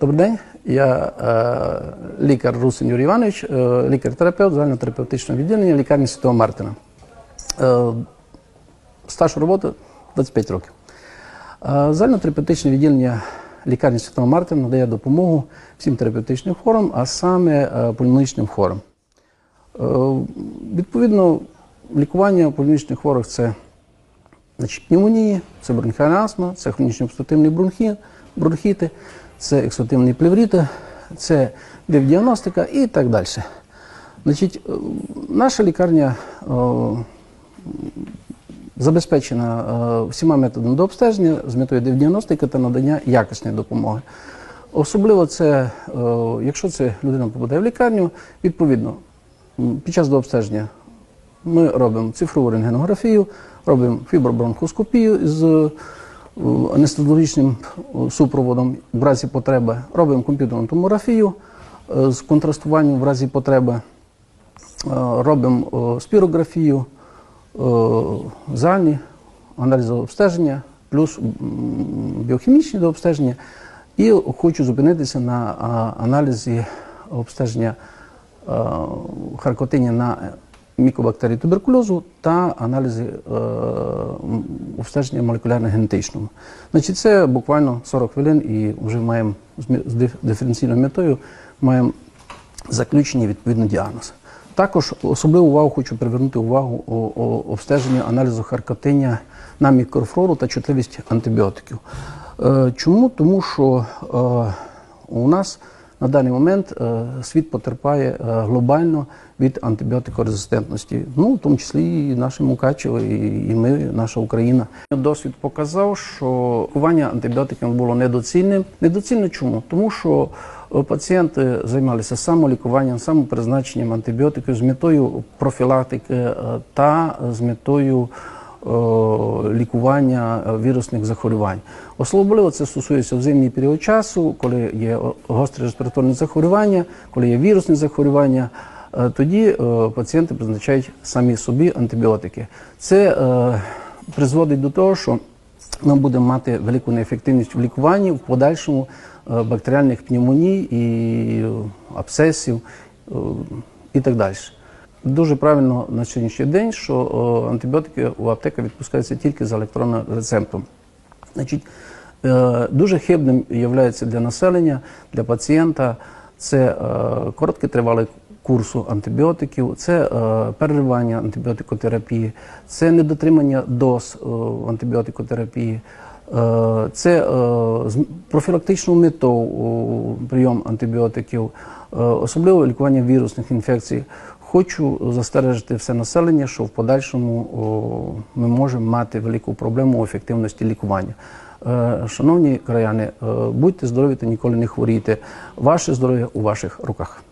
Добрий день, я е, лікар Русин Юрій Іванович, е, лікар-терапевт загальнотерапевтичного відділення лікарні Святого Мартина. Е, стаж роботи 25 років. Е, загальнотерапевтичне відділення лікарні Святого Мартина надає допомогу всім терапевтичним хворам, а саме е, пульмонічним хворам. Е, відповідно, лікування пульмонічних хворих це Значить, пневмонії, це бронхіальна астма, це хронічні обструктивні бронхи, бронхіти, це ексудативні плевріти, це діагностика і так далі. Значить, е, наша лікарня е, забезпечена е, всіма методами до обстеження з метою діагностики та надання якісної допомоги. Особливо це, е, якщо це людина попадає в лікарню, відповідно, під час дообстеження ми робимо цифрову рентгенографію, робимо фібробронхоскопію з анестезіологічним е, супроводом в разі потреби, робимо комп'ютерну томографію е, з контрастуванням в разі потреби, е, робимо спірографію, загальні аналізи обстеження, плюс біохімічні дообстеження. І хочу зупинитися на аналізі обстеження харкотині на мікобактерії туберкульозу та аналізи е, обстеження молекулярно-генетичному. Значить, це буквально 40 хвилин і вже маємо з диференційною метою маємо заключення відповідно діагноз. Також особливу увагу хочу привернути увагу о, обстеженню аналізу харкотиня на мікрофлору та чутливість антибіотиків. Е, чому? Тому що е, у нас на даний момент е, світ потерпає е, глобально від антибіотикорезистентності, ну в тому числі і наше Мукачево, і, ми, наша Україна. Досвід показав, що лікування антибіотиками було недоцільним. Недоцільно чому? Тому що е, пацієнти займалися самолікуванням, самопризначенням антибіотиків з метою профілактики та з метою лікування е, вірусних захворювань. Особливо це стосується в зимній період часу, коли є о- гостре респіраторне захворювання, коли є вірусні захворювання. е, Тоді е, пацієнти призначають самі собі антибіотики. Це е, призводить до того, що ми будемо мати велику неефективність в лікуванні в подальшому е, бактеріальних пневмоній і е, абсцесів е, і так далі. Дуже правильно на сьогоднішній день, що е, антибіотики у аптеках відпускаються тільки за електронним рецептом. Значить, е, дуже хибним є для населення, для пацієнта це е, короткий тривалий курсу антибіотиків, це переривання антибіотикотерапії, це недотримання доз антибіотикотерапії. Це з профілактичною метою о, прийом антибіотиків, особливо лікування вірусних інфекцій. Хочу застережити все населення, що в подальшому ми можемо мати велику проблему у ефективності лікування. Е, Шановні краяни, е, будьте здорові та ніколи не хворійте. Ваше здоров'я у ваших руках.